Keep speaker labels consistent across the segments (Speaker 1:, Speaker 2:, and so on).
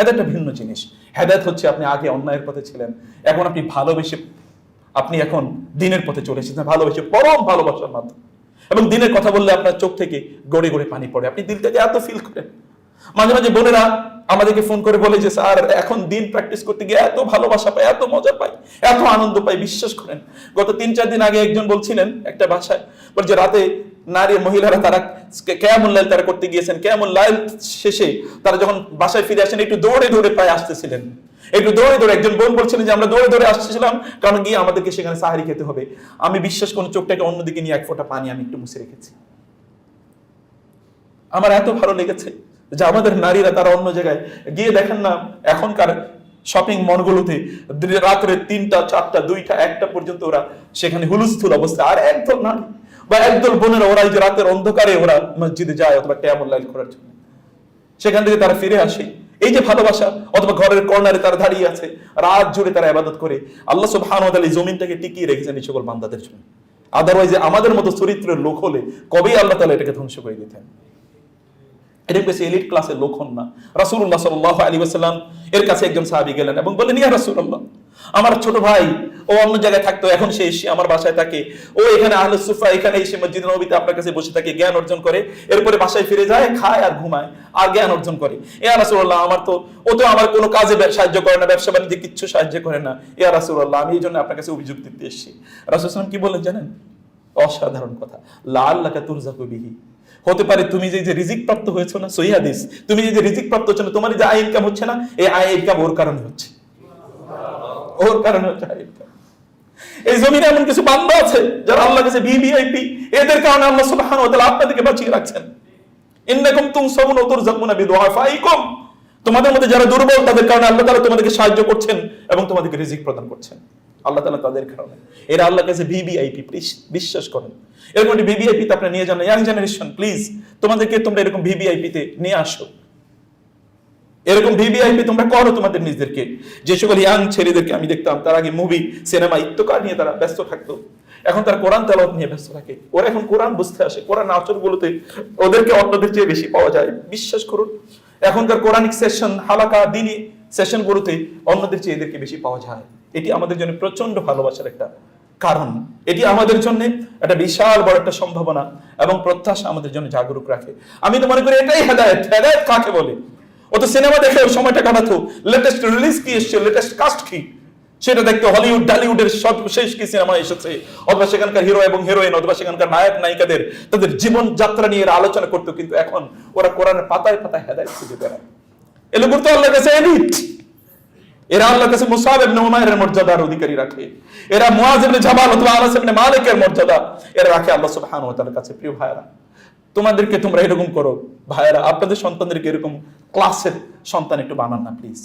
Speaker 1: হেদায়তটা ভিন্ন জিনিস। হেদায়ত হচ্ছে আপনি আগে অন্যায়ের পথে ছিলেন, এখন আপনি ভালোবেসে, আপনি এখন দিনের পথে চলে এসেছেন, ভালোবেসে পরম ভালোবাসার মাধ্যমে। এবং দিনের কথা বললে আপনার চোখ থেকে গড়ে গড়ে পানি পড়ে, আপনি দিল থেকে এত ফিল করেন। মাঝে মাঝে বোনেরা আমাদেরকে ফোন করে বলে যে, স্যার, এখন দিন প্র্যাকটিস করতে গিয়ে এত ভালোবাসা পাই, এত মজা পাই, এত আনন্দ পাই, বিশ্বাস করেন। গত তিন চার দিন আগে একজন বলছিলেন একটা বাসায় বলছে রাতে নারী মহিলারা তারা কেমন লাইল তারা করতে গিয়েছেন। কেমন লাইল শেষে তারা যখন বাসায় ফিরে আসেন, একটু দৌড়ে দৌড়ে প্রায় আসতেছিলেন। একটু দৌড়ে দৌড়ে একজন বোন বলছিলেন যে, আমরা দৌড়ে দৌড়ে আসছিলাম কারণ গিয়ে আমাদেরকে সেখানে সাহারি খেতে হবে। আমি বিশ্বাস কোন চোখটাকে অন্যদিকে নিয়ে এক ফোঁটা পানি আমি একটু মুছে রেখেছি। আমার এত ভালো লেগেছে যে আমাদের নারীরা তারা অন্য জায়গায় গিয়ে দেখেন না, এখনকার শপিং মলগুলোতে রাত্রে তিনটা, চারটা, দুইটা, একটা পর্যন্ত ওরা সেখানে হুলুস্থুল অবস্থা আর একদম নারী বা একদল বোনেরা, ওরা যে রাতের অন্ধকারে ওরা মসজিদে যায় অথবা লাইল করার জন্য। সেখান থেকে তারা ফিরে আসে। এই যে ভালোবাসা, অথবা ঘরের কর্নারে তারা দাঁড়িয়ে আছে, রাত জুড়ে তারা আবাদত করে। আল্লাহ সুবহান এই জমিনটাকে টিকিয়ে রেখেছেন এই সকল বান্দাদের জন্য। আদারওয়াইজ আমাদের মতো চরিত্রের লোক হলে কবেই আল্লাহ তালা এটাকে ধ্বংস করে দিতেন? এটা বেশি এলিট ক্লাসের লোক হন না। রাসুল্লাহ সাল্লাহ আলী এর কাছে একজন সাহাবি গেলেন এবং বললেন, ইয়া আমার ছোট ভাই ও অন্য জায়গায় থাকতো, এখন সে এসে আমার বাসায় থাকে। ও এখানে আহলে সুফা এখানে এসে মসজিদ নবীতে আপনার কাছে বসে থাকে, জ্ঞান অর্জন করে। এরপরে বাসায় ফিরে যায়, খায় আর ঘুমায়, আর জ্ঞান অর্জন করে। ইয়া রাসুল্লাহ আমার তো, ও তো আমার কোনো কাজে সাহায্য করে না, ব্যবসা বাণিজ্যে কিচ্ছু সাহায্য করে না। ইয়া রাসুল্লাহ আমি এই জন্য আপনার কাছে অভিযোগ দিতে এসেছি। রাসুলাম কি বললেন জানেন? অসাধারণ কথা। লাল লাকা তুরজাকু বিহি। হতে পারে তুমি যে যে রিজিক প্রাপ্ত হয়েছো না, সহি হাদিস, তুমি যে যে রিজিক প্রাপ্ত হচ্ছে না তোমার যে আয় ইনকাম হচ্ছে না, এই আয় ইনকাম ওর কারণে হচ্ছে। ওর কারণে হচ্ছে আয় ইনকাম এই জমিনে এমন কিছু বান্দা আছে যারা আল্লাহ কাছে ভিভিআইপি এদের কারণে আল্লাহ সুবহানাহু ওয়া আপনাদেরকে বাঁচিয়ে রাখছেন। ইন্নাকুম তুরজাকুনা বিদুআফাইকুম। তোমাদের মধ্যে যারা দুর্বল, তাদের কারণে আল্লাহ তাআলা তোমাদেরকে সাহায্য করছেন এবং তোমাদেরকে রিজিক প্রদান করছেন। আল্লাহ তাআলা তাদের কারণে। এরা আল্লাহর কাছে ভিভিআইপি বিশ্বাস করেন। এরকম একটি ভিভিআইপি তে আপনি নিয়ে যান ইয়াং জেনারেশন, প্লিজ, তোমাদেরকে তোমরা এরকম ভিভিআইপি তে নিয়ে আসো। এরকম ভিভিআইপি তোমরা করো তোমাদের নিজেদেরকে। যে সকল ইয়াং ছেলেদেরকে আমি দেখতাম, তার আগে মুভি সিনেমা ইত্যকার নিয়ে তারা ব্যস্ত থাকতো। এখন তার কোরআন তেলাওয়াত নিয়ে ব্যস্ত থাকে। ওরা এখন কোরআন বুঝতে আসে, কোরআন আচরগুলোতে ওদেরকে অন্যদের চেয়ে বেশি পাওয়া যায়। বিশ্বাস করুন, এখনকার কোরআনিক সেশন হালাকা, দিনী সেশনগুলোতে অন্যদের চেয়ে এদেরকে বেশি পাওয়া যায়। এটি আমাদের জন্য প্রচণ্ড ভালোবাসার একটা কারণ। এটি আমাদের জন্য একটা বিশাল বড় একটা সম্ভাবনা এবং প্রত্যাশা আমাদের জন্য জাগরুক রাখে। আমি তো মনে করি এটাই হেদায়ত। হেদায়ত কাকে বলে? ও তো সিনেমা দেখে ওই সময়টা কাটাতো। লেটেস্ট রিলিজ কি এসছে লেটেস্ট কাস্ট কি? সেটা দেখতে হলিউড ডালিউডের সব শেষ কি সিনেমা এসেছে? অথবা সেখানকার হিরো এবং হিরোইন অথবা সেখানকার নায়ক, নায়িকাদের তাদের জীবন যাত্রা নিয়ে আলোচনা করতো, কিন্তু এখন ওরা কোরআনের পাতায় পাতায় হেদায়ত খুঁজে বেড়ায়। এলোগুর তো আল্লাহ কাছে এলিট এরা আল্লাহর কাছে মুসাব ইবনে উমাইরের মর্যাদার অধিকারী রাখে। এরা মুআজ ইবনে জাবাল অথবা আনাস ইবনে মালিকের মর্যাদা এরা রাখে আল্লাহ সুবহানাহু ওয়া তাআলার কাছে, প্রিয় ভাইরা তোমাদেরকে তোমরা এরকম করো। ভাইয়েরা আপনাদের সন্তানদেরকে এরকম ক্লাসের সন্তান একটু বানান না প্লিজ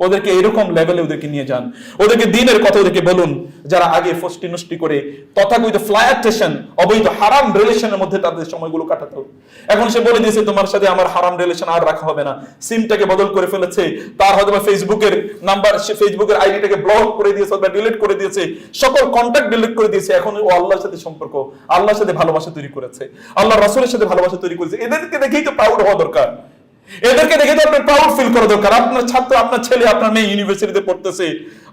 Speaker 1: ওদেরকে এরকম লেভেলে ওদেরকে নিয়ে যান। ওদেরকে দিনের কথা ওদেরকে বলুন। যারা আগে ফষ্টি নষ্টি করে তথাকথিত ফ্লায়াটেশন অবৈধ হারাম রিলেশনের মধ্যে তাদের সময়গুলো কাটাতো। এখন সে বলে দিয়েছে, তোমার সাথে আমার হারাম রিলেশন আর রাখা হবে না। সিমটাকে বদল করে ফেলেছে। তার হয়তো বা ফেসবুকের নাম্বার সে ফেসবুকের আইডিটাকে ব্লক করে দিয়েছে অথবা ডিলিট করে দিয়েছে। সকল কন্ট্যাক্ট ডিলিট করে দিয়েছে। এখন ও আল্লাহর সাথে সম্পর্ক। আল্লাহর সাথে ভালোবাসা তৈরি করেছে। আল্লাহ রাসূলের সাথে ভালোবাসা তৈরি করেছে। এদেরকে দেখেই তো প্রাউড হওয়া দরকার। এদেরকে দেখে তো আপনার প্রাউড ফিল করা দরকার। আপনার ছাত্র, আপনার ছেলে, আপনার মেয়ে ইউনিভার্সিটিতে পড়তেছে।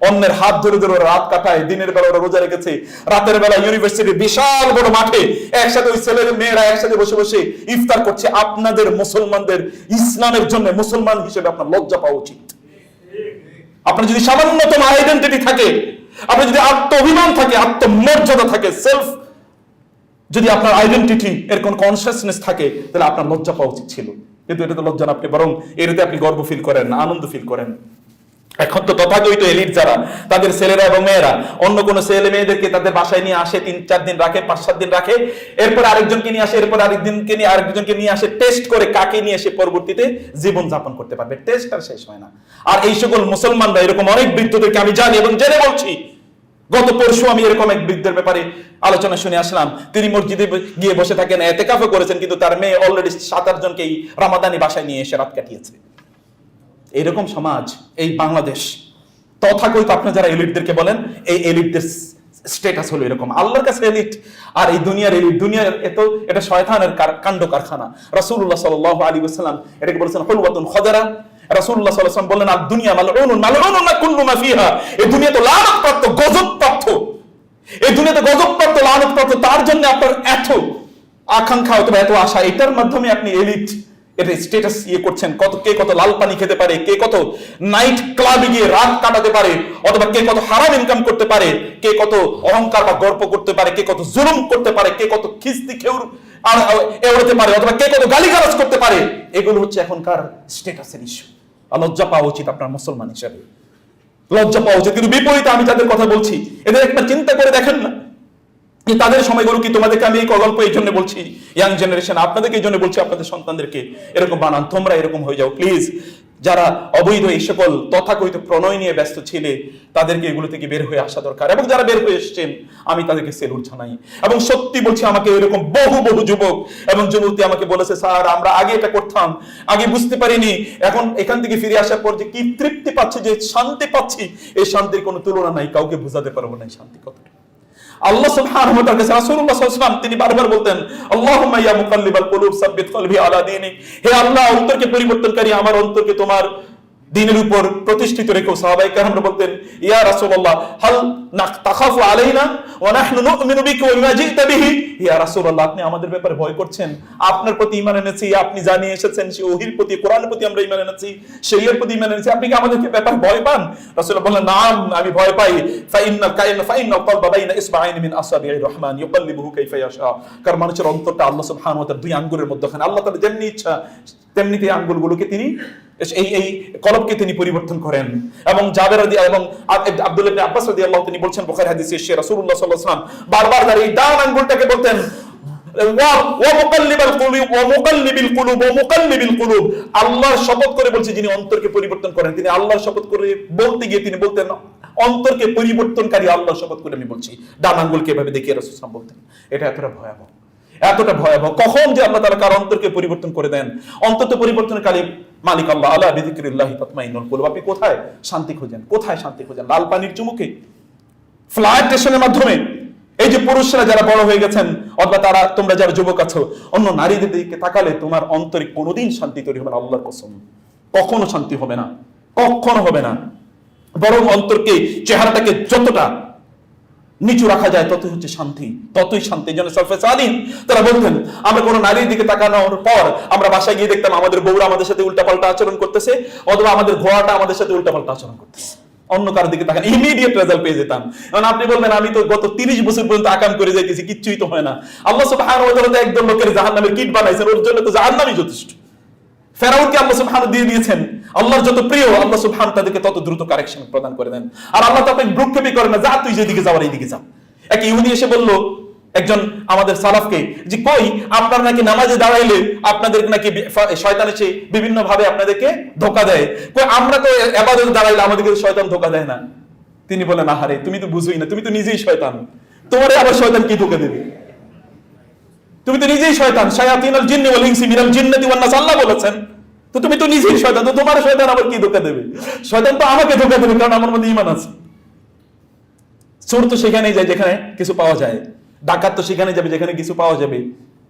Speaker 1: অন্যের হাত ধরে ধরে রাত কাটায়, দিনের বেলা ওরা রোজা রেখেছে। রাতের বেলা ইউনিভার্সিটি বিশাল বড় মাঠে একসাথে ওই ছেলের মেয়েরা একসাথে বসে বসে ইফতার করছে। আপনাদের মুসলমানদের ইসলামের জন্য মুসলমান হিসেবে আপনার লজ্জা পাওয়া উচিত। আপনার যদি সামান্যতম আইডেন্টিটি থাকে, আপনার যদি আত্ম অভিমান থাকে, আত্মমর্যাদা থাকে সেলফ যদি আপনার আইডেন্টিটি এর কোন কনসিয়াসনেস থাকে, তাহলে আপনার লজ্জা পাওয়া উচিত ছিল। কিন্তু এটা তো লজ্জা আপনি, বরং এটাতে আপনি গর্ব ফিল করেন, আনন্দ ফিল করেন। এখন তো তথাকথিত এলিট যারা, তাদের ছেলেরা এবং মেয়েরা, অন্য কোন ছেলে মেয়েদেরকে তাদের বাসায় নিয়ে আসে, তিন চার দিন রাখে, পাঁচ সাত দিন রাখে, এরপর আরেকজনকে নিয়ে আসে, এরপর আরেকদিনকে নিয়ে, আরেকজনকে নিয়ে আসে টেস্ট করে কাকে নিয়ে এসে পরবর্তীতে জীবন যাপন করতে পারবে। টেস্ট আর শেষ হয় না। আর এই সকল মুসলমানরা এরকম অনেক বৃদ্ধদেরকে আমি জানি এবং জেনে বলছি গত পরশু আমি এরকম এক বৃদ্ধের ব্যাপারে আলোচনা শুনে আসলাম। তিনি মসজিদে গিয়ে বসে থাকেন এতে কাফে করেছেন, কিন্তু তার মেয়ে অলরেডি সাত আট জনকে এই রামাদানি বাসায় নিয়ে এসে রাত কাটিয়েছে। এরকম সমাজ, এই বাংলাদেশ, তথাকথিত আপনি যারা এলিটদেরকে বলেন, এই এলিটদের স্টেটাস হলো এরকম। আল্লাহর কাছে এলিট, আর এই দুনিয়ার এলিট, দুনিয়ার এত, এটা শয়তানের কাণ্ড কারখানা। রাসূলুল্লাহ সাল্লাল্লাহু আলাইহি ওয়াসাল্লাম এটাকে বলেছেন হুলওয়াতুন খদারা রাসূলুল্লাহ সাল্লাল্লাহু আলাইহি বললেন দুনিয়া মালউনুন মালউনুন না মা ফিহা। এই দুনিয়া তো লানতপ্রাপ্ত গজবপ্রাপ্ত এই দুনিয়াতে গজবপ্রাপ্ত লানতপ্রাপ্ত তার জন্য আপনার এত আকাঙ্ক্ষা অথবা এত আশা। এটার মাধ্যমে আপনি এলিট এটা স্টেটাস ইয়ে করছেন। কত, কে কত লাল পানি খেতে পারে, কে কত নাইট ক্লাবে গিয়ে রাত কাটাতে পারে, অথবা কে কত হারাম ইনকাম করতে পারে, কে কত অহংকার বা গর্ব করতে পারে, কে কত জুলুম করতে পারে, কে কত খিস্তি খেউর আর এড়াতে পারে, অথবা কে কত গালিগালাজ করতে পারে, এগুলো হচ্ছে এখনকার স্টেটাসের ইস্যু লজ্জা পাওয়া উচিত আপনার মুসলমান হিসাবে। লজ্জা পাওয়া উচিত, কিন্তু বিপরীতে আমি যাদের কথা বলছি, এদের একটা চিন্তা করে দেখেন না। তাদের সময়গুলো কি তোমাদেরকে আমি এই গল্প এই জন্য বলছি ইয়াং জেনারেশন আপনাদেরকে এই জন্য বলছি, আপনাদের সন্তানদেরকে এরকম বানান, তোমরা এরকম হয়ে যাও প্লিজ যারা অবৈধ এই সকল তথাকথিত প্রণয় নিয়ে ব্যস্ত ছিলে, তাদেরকে এগুলো থেকে বের হয়ে আসা দরকার। এবং যারা বের হয়ে এসছেন, আমি তাদেরকে সেলুট জানাই। এবং সত্যি বলছি, আমাকে এরকম বহু বহু যুবক এবং যুবতী আমাকে বলেছে, স্যার, আমরা আগে এটা করতাম, আগে বুঝতে পারিনি। এখন এখান থেকে ফিরে আসার পর যে কি তৃপ্তি পাচ্ছি, যে শান্তি পাচ্ছি, এই শান্তির কোনো তুলনা নাই, কাউকে বোঝাতে পারব না এই শান্তি কতটা আল্লাহ সুবহানাহু ওয়া কাছে রাসূলুল্লাহ সাল্লাল্লাহু তিনি বারবার বলতেন, আল্লাহুম্মা ইয়া মুকাল্লিবাল কুলুব, সাব্বিত কলবি আলা দীনিক। হে আল্লাহ, অন্তরকে পরিবর্তনকারী, আমার অন্তরকে তোমার দিনের উপর প্রতিষ্ঠিত রেখো। সাহাবাই কারামরা বলতেন, ইয়া রাসূলুল্লাহ, হাল তাখাফু আলাইনা ওয়া নাহনু নুমিনু বিকা ওয়া ইয়া রাসূলুল্লাহ, আপনি আমাদের ব্যাপারে ভয় করছেন। আপনার প্রতি এনেছি, আপনি জানিয়ে এসেছেন সেই ওহির প্রতি, কোরআনের প্রতি আমরা এনেছি প্রতি এনেছি। আপনি কি আমাদেরকে ব্যাপারে ভয় পান? রাসূলুল্লাহ বললেন আমি ভয় পাই। ফাইন্নাল কাইন, ফাইন্নাল কলবা বাইনা মিন রহমান, ইউকাল্লিবুহু কাইফা ইয়াশা। মানুষের অন্তরটা আল্লাহ সুবহানাহু ওয়া তাআলা দুই আঙ্গুলের মধ্যখানে। আল্লাহ তাআলা যেমনি ইচ্ছা তেমনি তেমনিতে আঙ্গুলগুলোকে তিনি এই এই কলবকে তিনি পরিবর্তন করেন। এবং জাবের এবং আব্দুল আব্বাস তিনি বলছেন, বুখারী হাদিসে সে রাসূলুল্লাহ সাল্লাল্লাহু আলাইহি বারবার তার এই ডান আঙ্গুলটাকে বলতেন আল্লাহর শপথ করে যিনি অন্তরকে পরিবর্তন করেন, তিনি আল্লাহর শপথ করে বলতে গিয়ে তিনি বলতেন, অন্তরকে পরিবর্তনকারী আল্লাহর শপথ করে আমি বলছি। ডান আঙ্গুলকে এভাবে দেখিয়ে রাসূল বলতেন, এটা এতটা ভয়াবহ এতটা ভয়াবহ। কখন যে আল্লাহ তাআলা কার অন্তরকে পরিবর্তন করে দেন? অন্তত পরিবর্তনকারী মালিক আল্লাহ আলা বিযিকরিল্লাহি তাতমাইন্নুল কুলুব। আপনি কোথায়? শান্তি খোঁজেন। কোথায় শান্তি খোঁজেন? লাল পানির চুমুকে? ফ্লাইট স্টেশনের মাধ্যমে? এই যে পুরুষরা যারা বড় হয়ে গেছেন, অথবা তারা, তোমরা যারা যুবক আছো, অন্য নারীদের দিকে তাকালে তোমার অন্তরে কোনোদিন শান্তি তৈরি হবে না, আল্লাহর কসম। কখনো শান্তি হবে না। কখনো হবে না। বরং অন্তরকে, চেহারাটাকে যতটা নিচু রাখা যায়, ততই হচ্ছে শান্তি, ততই শান্তি। যেন সরফে সাদিন তারা বলতেন, আমরা কোনো নারীর দিকে তাকানোর পর আমরা বাসায় গিয়ে দেখতাম আমাদের বউরা আমাদের সাথে উল্টাপাল্টা আচরণ করতেছে, অথবা আমাদের ঘোড়াটা আমাদের সাথে উল্টাপাল্টা আচরণ করতেছে। অন্য কারোর দিকে তাকান ইমিডিয়েট রেজাল্ট পেয়ে যেতাম। কারণ আপনি বলবেন, আমি তো গত তিরিশ বছর পর্যন্ত আকাম করে যাইতেছি, কিচ্ছুই তো হয় না। আল্লাহ একদম লোকের জাহান্নামের কিট বানাইছেন, ওর জন্য তো জাহান্নামই যথেষ্ট। ফেরাউনকে আল্লাহ সুবহানাহু দিয়ে দিয়েছেন। আল্লাহর যত প্রিয়, আল্লাহ সুবহান তাদেরকে তত দ্রুত কারেকশন প্রদান করে দেন। আর আল্লাহ তাকে ভ্রুক্ষেপই করে না, যা তুই যেদিকে যাওয়ার এইদিকে যা। এক ইহুদি এসে বলল, একজন আমাদের সালাফকে, যে কই, আপনার নাকি নামাজে দাঁড়াইলে আপনাদের নাকি শয়তান এসে বিভিন্ন ভাবে আপনাদেরকে ধোকা দেয়। কই, আমরা তো এবাদত দাঁড়াইলে আমাদেরকে শয়তান ধোকা দেয় না? তিনি বলেন আহারে, তুমি তো বুঝোই না, তুমি তো নিজেই শয়তান। তোমারে আবার শয়তান কি ধোকা দেবে? তুমি তো নিজেই শয়তান শায়াতিনাল জিন্নি ওয়াল ইনসি মিনাল জিন্নাতি ওয়ান নাস, আল্লাহ বলেছেন। তো তুমি তো নিজেই শয়তান, তো তোমার শয়তান আবার কি ধোকা দেবে? শয়তান তো আমাকে ধোকা দেবে, কারণ আমার মধ্যে ঈমান আছে। চোর তো সেখানেই যায়, যেখানে কিছু পাওয়া যায়। ডাকাত তো সেখানে যাবে, যেখানে কিছু পাওয়া যাবে।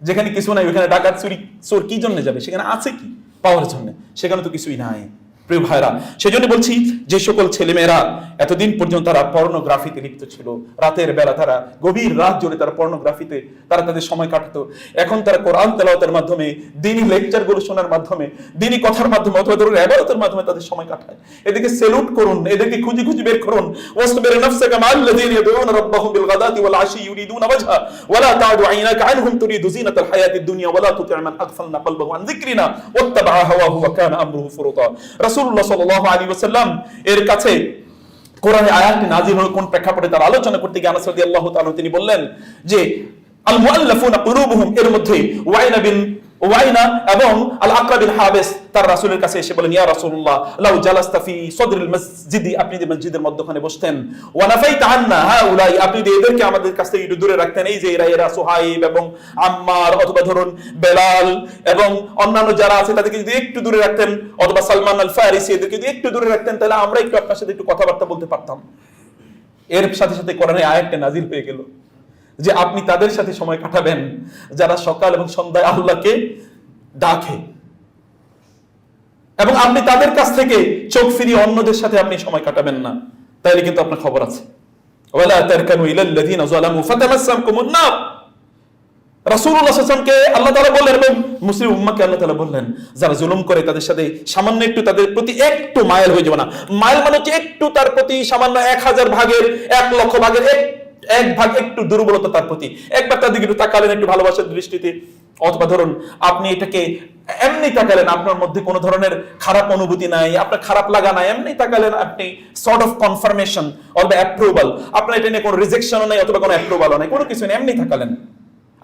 Speaker 1: যেখানে কিছু নাই, ওখানে ডাকাত, চুরি, চোর কি জন্য যাবে? সেখানে আছে কি পাওয়ার জন্য? সেখানে তো কিছুই নাই। প্রিয় ভাইরা সেজন্য বলছি, যে সকল ছেলেমেয়েরা এতদিন পর্যন্ত তারা পর্নোগ্রাফিতে লিপ্ত ছিল, রাতের বেলা তারা গভীর রাত জুড়ে তারা পর্নোগ্রাফিতে তারা তাদের সময় কাটাতো। এখন তারা কোরআন তেলাওয়াতের মাধ্যমে, দিনই লেকচারগুলো শোনার মাধ্যমে, দিনই কথার মাধ্যমে অথবা ধরুন এবারতের মাধ্যমে তাদের সময় কাটায়। এদেরকে সেলুট করুন, এদেরকে খুঁজি খুঁজি বের করুন। ওয়াসবির নাফসাকা মা'আল লাযিনা ইয়াদউনা রাব্বাহুম বিল গাদাতি ওয়াল আশি ইউরিদুনা ওয়াজহা। ওয়ালা তা'দু আইনাকা আনহুম তুরিদু জিনাতাল হায়াতিদ দুনিয়া ওয়ালা তুতি' মান আগফালনা কলবাহু আন যিকরিনা। ওয়াত্তাবা'a হাওয়াহু ওয়া কানা আমরুহু ফুরুতা। আলাইহি ওয়াসাল্লাম এর কাছে কোরআনে আয়াতটি নাজিল হলো কোন প্রেক্ষাপটে তার আলোচনা করতে গিয়ে আনাস রাদিয়াল্লাহু তাআলা তিনি বললেন যে আল মুআল্লাফুনা কুলুবুহুম এর মধ্যে ওয়াইনা বিন ওয়াইনা এবং আল হাবিস তার কাছে এসে বলেন, ইয়া লাউ সদরিল মসজিদি। আপনি যদি মসজিদের মধ্যখানে বসতেন। আপনি যদি এদেরকে আমাদের কাছ থেকে একটু দূরে রাখতেন, এই যে এরা এরা এবং আম্মার অথবা ধরুন বেলাল এবং অন্যান্য যারা আছে, তাদেরকে যদি একটু দূরে রাখতেন, অথবা সালমান আল ফারিসি এদেরকে যদি একটু দূরে রাখতেন, তাহলে আমরা একটু আপনার সাথে একটু কথাবার্তা বলতে পারতাম। এর সাথে সাথে কোরআনে আয়াতটা নাজিল হয়ে গেল। যে আপনি তাদের সাথে সময় কাটাবেন। যারা সকাল এবং সন্ধ্যায় আল্লাহকে ডাকে। এবং আপনি তাদের কাছ থেকে চোখ ফিরিয়ে অন্যদের সাথে আপনি সময় কাটাবেন না। তাইলে কিন্তু আপনার খবর আছে। একটু তাদের প্রতি একটু মাইল হয়ে যাবে না। মাইল মানে একটু তার প্রতি সামান্য এক হাজার ভাগের, এক লক্ষ ভাগের এক এক ভাগ একটু দুর্বলতা তার প্রতি। একবার দিকে একটু তাকালেন, একটু ভালোবাসার দৃষ্টিতে। অথবা ধরুন, আপনি এটাকে এমনি তাকালেন, আপনার মধ্যে কোনো ধরনের খারাপ অনুভূতি নাই, আপনার খারাপ লাগা নাই, এমনি তাকালেন আপনি সর্ট অফ কনফার্মেশন অথবা অ্যাপ্রুভাল আপনার এটা নিয়ে কোনো রিজেকশনও নাই অথবা কোনো অ্যাপ্রুভালও নাই, কোনো কিছু নেই, এমনি তাকালেন।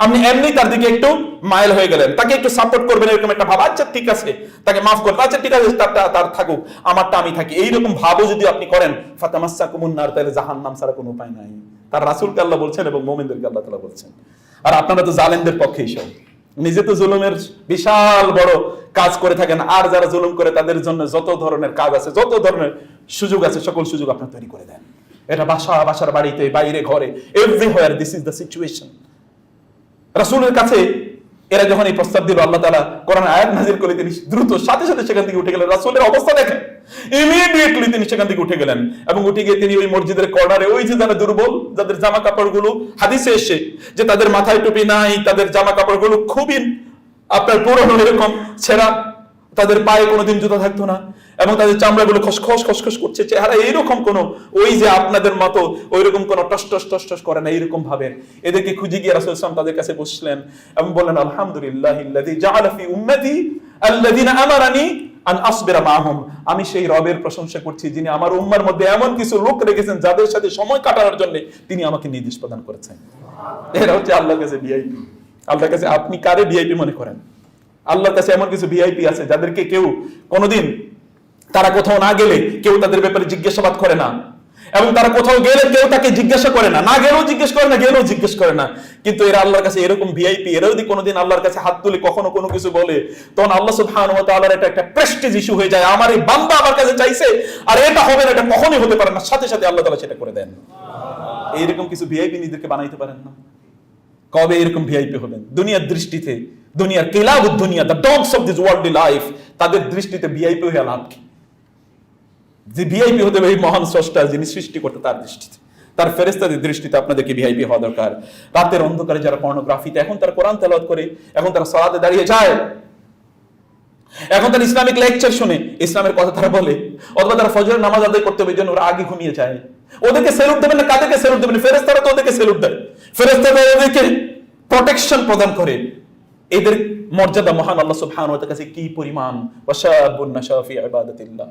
Speaker 1: আপনি এমনি তার দিকে একটু মাইল হয়ে গেলেন। তাকে একটু সাপোর্ট করবেন, এরকম একটা ভাব আচ্ছা ঠিক আছে, তাকে মাফ করবেন। আচ্ছা ঠিক আছে, তারটা, তার থাকুক, আমারটা আমি থাকি। এইরকম ভাবও যদি আপনি করেন ফাতামাসা কুমুন নার, তাহলে জাহান নাম ছাড়া কোনো উপায় নাই। তার রাসুলকে আল্লাহ বলছেন এবং মোমেনদেরকে আল্লাহ তালা বলছেন। আর আপনারা তো জালেনদের পক্ষে সব। নিজে তো জুলুমের বিশাল বড় কাজ করে থাকেন। আর যারা জুলুম করে, তাদের জন্য যত ধরনের কাজ আছে, যত ধরনের সুযোগ আছে, সকল সুযোগ আপনার তৈরি করে দেন। এটা বাসা, বাসার বাড়িতে, বাইরে, ঘরে everywhere this is the situation রাসূলের কাছে এরা যখন এই প্রস্তাব দিল, আল্লাহ তালা কোরআন আয়াত নাজির করে তিনি দ্রুত সাথে সাথে সেখান থেকে উঠে গেলেন। রাসুলের অবস্থা দেখেন। ইমিডিয়েটলি তিনি সেখান থেকে উঠে গেলেন এবং উঠে গিয়ে তিনি ওই মসজিদের কর্নারে ওই যে যারা দুর্বল, যাদের জামা কাপড়গুলো হাদিসে এসে যে তাদের মাথায় টুপি নাই, তাদের জামা কাপড়গুলো খুবই আপনার পুরনো এরকম ছেঁড়া তাদের পায়ে কোনোদিন জুতা থাকতো না এবং তাদের চামড়াগুলো খসখস খসখস করছে, চেহারা এইরকম কোন, ওই যে আপনাদের মতো ওই রকম কোন টস টস টস টস করে না, এইরকম ভাবে। এদেরকে খুঁজে গিয়ে রাসূল সাল্লাল্লাহু তাদের কাছে বসলেন এবং বললেন, আলহামদুলিল্লাহ ইল্লাযী জাআলা ফি উম্মতি আল্লাযীনা আমারানি আন আসবিরা মাহুম। আমি সেই রবের প্রশংসা করছি, যিনি আমার উম্মার মধ্যে এমন কিছু লোক রেখেছেন যাদের সাথে সময় কাটানোর জন্য তিনি আমাকে নির্দেশ প্রদান করেছেন। এরা হচ্ছে আল্লাহর কাছে ভিআইপি আল্লাহর কাছে আপনি কারে ভিআইপি মনে করেন? আল্লাহর কাছে এমন কিছু ভিআইপি আছে যাদেরকে কেউ কোনোদিন তারা কোথাও না গেলে কেউ তাদের ব্যাপারে জিজ্ঞাসাবাদ করে না। এবং তারা কোথাও গেলে কেউ তাকে জিজ্ঞাসা করে না। না গেলেও জিজ্ঞেস করে না, গেলেও জিজ্ঞেস করে না। কিন্তু এরা আল্লাহর কাছে এরকম ভিআইপি এরা যদি কোনোদিন আল্লাহর কাছে হাত তুলে কখনো কোনো কিছু বলে, তখন আল্লাহ সুবহানাহু ওয়া তাআলার এটা একটা প্রেস্টিজ ইস্যু হয়ে যায়। আমার এই বান্দা আমার কাছে চাইছে, আর এটা হবে না, এটা কখনোই হতে পারে না। সাথে সাথে আল্লাহ তাআলা সেটা করে দেন। এইরকম কিছু ভিআইপি নিজেদেরকে বানাইতে পারেন না। কবে এরকম ভিআইপি হবেন? দুনিয়ার দৃষ্টিতে দুনিয়ার কেলাব দুনিয়া the dogs of this world life তাদের দৃষ্টিতে ভিআইপি হয়ে লাভ কি? যে ভিআইপি হতে এই মহান স্রষ্টা যিনি সৃষ্টি করতে তার দৃষ্টিতে। তার ফেরেস্তাদের দৃষ্টিতে আপনাদেরকে ভিআইপি হওয়া দরকার। রাতের অন্ধকারে যারা পর্নোগ্রাফিতে এখন তারা কোরআন তেলাওয়াত করে, এখন তারা সালাতে দাঁড়িয়ে যায়। এখন তারা ইসলামিক লেকচার শুনে, ইসলামের কথা তারা বলে। অথবা তারা ফজরের নামাজ আদায় করতে হবে ওরা আগে ঘুমিয়ে যায়। ওদেরকে সেলুট দেবেন না, কাদেরকে সেলুট দেবেন ফেরেস্তারা তো ওদেরকে সেলুট দেয়। ফেরেস্তারা ওদেরকে প্রোটেকশন প্রদান করে। এদের মর্যাদা মহান আল্লাহ সুবহানাহু ওয়া কাছে কি পরিমাণ? ওয়াশাবুন নাশা ফি ইবাদাতিল্লাহ।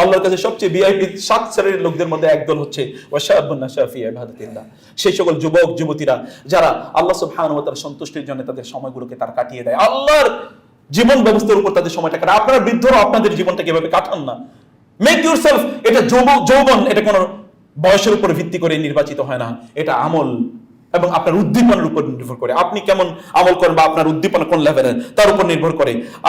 Speaker 1: আল্লাহর কাছে সবচেয়ে ভিআইপি সাত শ্রেণির লোকদের মধ্যে একদল হচ্ছে ওয়াশাবুন নাশা ফি ইবাদাতিল্লাহ। সেই সকল যুবক, যুবতীরা যারা আল্লাহ সুবহানাহু ওয়া তাআলার সন্তুষ্টির জন্য তাদের সময়গুলোকে তারা কাটিয়ে দেয়। আল্লাহর জীবন ব্যবস্থার উপর তাদের সময়টা কাটায়। আপনারা বৃদ্ধরা আপনাদের জীবনটা কীভাবে কাটান না। মেক ইউরসেলফ এটা যৌব যৌবন, এটা কোনো বয়সের উপর ভিত্তি করে নির্বাচিত হয় না। এটা আমল। এবং আপনার উদ্দীপনার উপর নির্ভর করে। আপনি কেমন আমল করেন বা আপনার উদ্দীপনা কোন লেভেলের তার উপর নির্ভর করে।